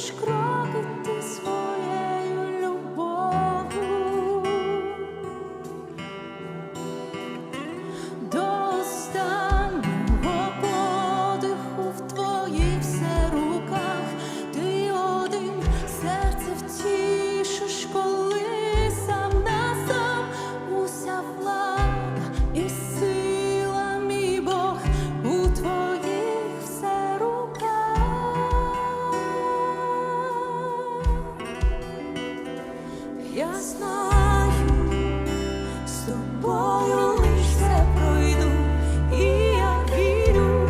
escroto. Я знаю, з тобою лиш все пройду, і я вірю,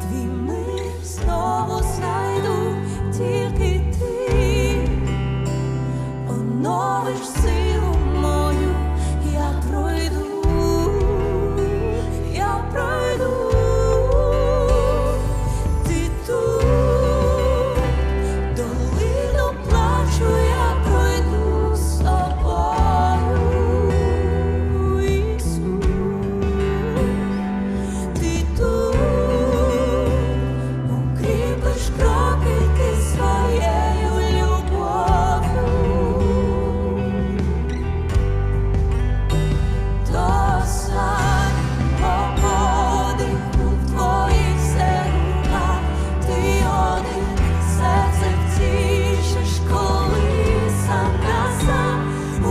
твій мир знову знайду, тільки ти оновиш сил.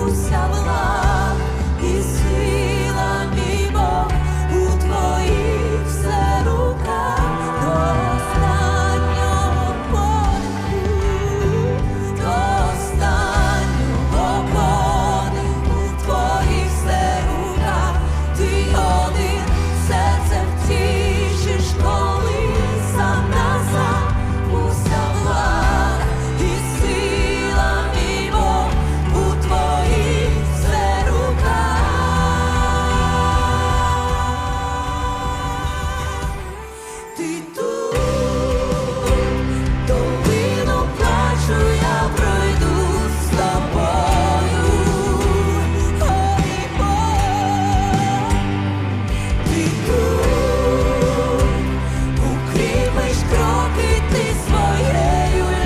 уся була.